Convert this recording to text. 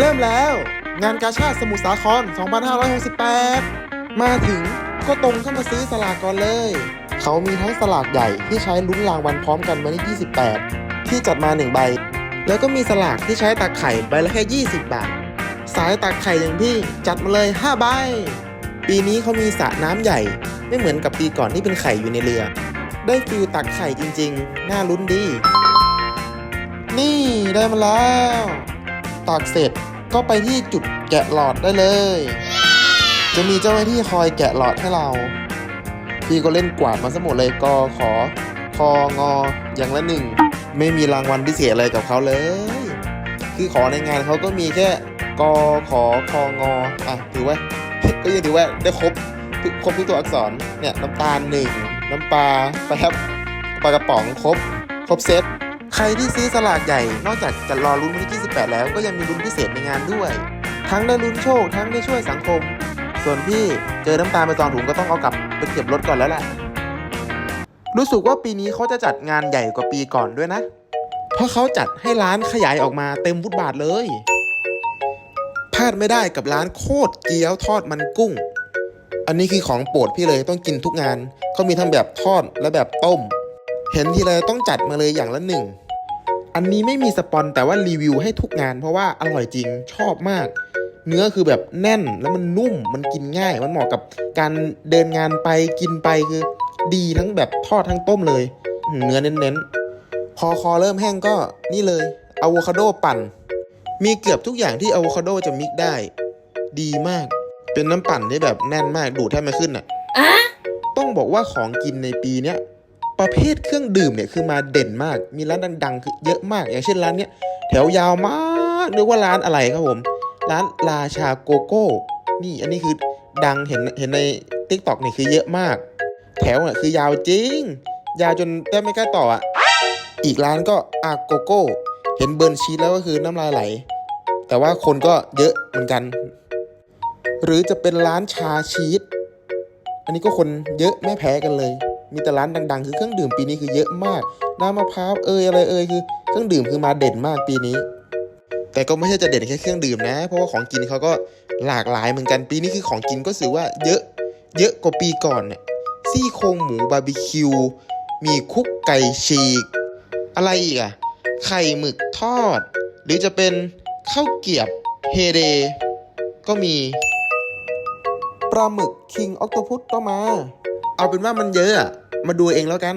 เริ่มแล้ว งานกาชาติสมุทรสาคร 2568 มาถึงก็ตรงเข้ามาซื้อสลากก่อนเลย เขามีทั้งสลากใหญ่ที่ใช้ลุ้นรางวัลพร้อมกันวันที่28 ที่จัดมา 1 ใบ แล้วก็มีสลากที่ใช้ตักไข่ใบละแค่ 20 บาท สายตักไข่อย่างพี่จัดมาเลย 5 ใบ ปีนี้เขามีสระน้ำใหญ่ ไม่เหมือนกับปีก่อนที่เป็นไข่อยู่ในเรือ ได้ฟิลตักไข่จริงๆ น่าลุ้นดี นี่ได้มาแล้ว ตักเสร็จ ก็ไปที่จุดแกะหลอดได้เลย จะมีเจ้าหน้าที่คอยแกะหลอดให้เรา พี่ก็เล่นกวาดมาสมดเลยกอขอคองออย่างละหนึ่ง ไม่มีรางวัลพิเศษอะไรกับเขาเลย คือขอในงานเขาก็มีแค่กอขอคองออะถือว่าก็ยังถือว่าได้ครบทุกครบทุกตัวอักษรเนี่ยน้ำตาลหนึ่งน้ำปลาแป๊บปลากระป๋องครบ ครบเซต ใครที่ซื้อสลากใหญ่ นอกจากจะรอลุ้นวันที่ 28 แล้วก็ยังมีลุ้นพิเศษในงานด้วย ทั้งได้ลุ้นโชค ทั้งได้ช่วยสังคม ส่วนพี่เจอน้ำตาลไปตอนถุงก็ต้องเอากลับไปเก็บรถก่อนแล้วแหละ รู้สึกว่าปีนี้เขาจะจัดงานใหญ่กว่าปีก่อนด้วยนะ เพราะเขาจัดให้ร้านขยายออกมาเต็มฟุตบาทเลย พลาดไม่ได้กับร้านโคตรเกี๊ยวทอดมันกุ้ง อันนี้คือของโปรดพี่เลยต้องกินทุกงานเขามีทั้งแบบทอดและแบบต้ม เห็นทีไรต้องจัดมาเลยอย่างละหนึ่ง อันนี้ไม่มีสปอนแต่ว่ารีวิวให้ทุกงาน เพราะว่าอร่อยจริงชอบมาก เนื้อคือแบบแน่นแล้วมันนุ่มมันกินง่าย มันเหมาะกับการเดินงานไปกินไปคือ ดีทั้งแบบทอดทั้งต้มเลยอืมเนื้อเน้นๆ พอคอเริ่มแห้งก็นี่เลยอะโวคาโดปั่น มีเกือบทุกอย่างที่อะโวคาโดจะมิกได้ ดีมาก เป็นน้ำปั่นที่แบบแน่นมากดูดแทบไม่ขึ้นอะ ต้องบอกว่าของกินในปีเนี้ย ประเภทเครื่องดื่มเนี่ยคือมาเด่นมาก มีร้านดังๆคือเยอะมาก อย่างเช่นร้านเนี้ยแถวยาวมากนึกว่าร้านอะไรครับผม ร้านราชาโกโก้ นี่อันนี้คือดังเห็นเห็นใน t ิ k t o k นี่คือเยอะมาก แถวเนี่ยคือยาวจริง ยาวจนแทบไม่กล้าต่ออะ อีกร้านก็อาโกโก้ เห็นเบิร์นชีสแล้วก็คือน้ำลายไหล แต่ว่าคนก็เยอะเหมือนกัน หรือจะเป็นร้านชาชีส อันนี้ก็คนเยอะไม่แพ้กันเลย มีแต่ร้านดัง ๆ คือเครื่องดื่มปีนี้คือเยอะมาก น้ำมะพร้าวเอยอะไรเอยคือเครื่องดื่มคือมาเด่นมากปีนี้ แต่ก็ไม่ใช่จะเด่นแค่เครื่องดื่มนะ เพราะว่าของกินเขาก็หลากหลายเหมือนกันปีนี้คือของกินก็ถือว่าเยอะเยอะกว่าปีก่อนเนี่ยซี่โครงหมูบาร์บีคิวมีคุกไก่ฉีก อะไรอีกอะไข่หมึกทอด หรือจะเป็นข้าวเกียบเฮเดก็มีปลาหมึกคิงออ t โตพุสก็มา เอาเป็นว่ามันเยอะมาดูเองแล้วกัน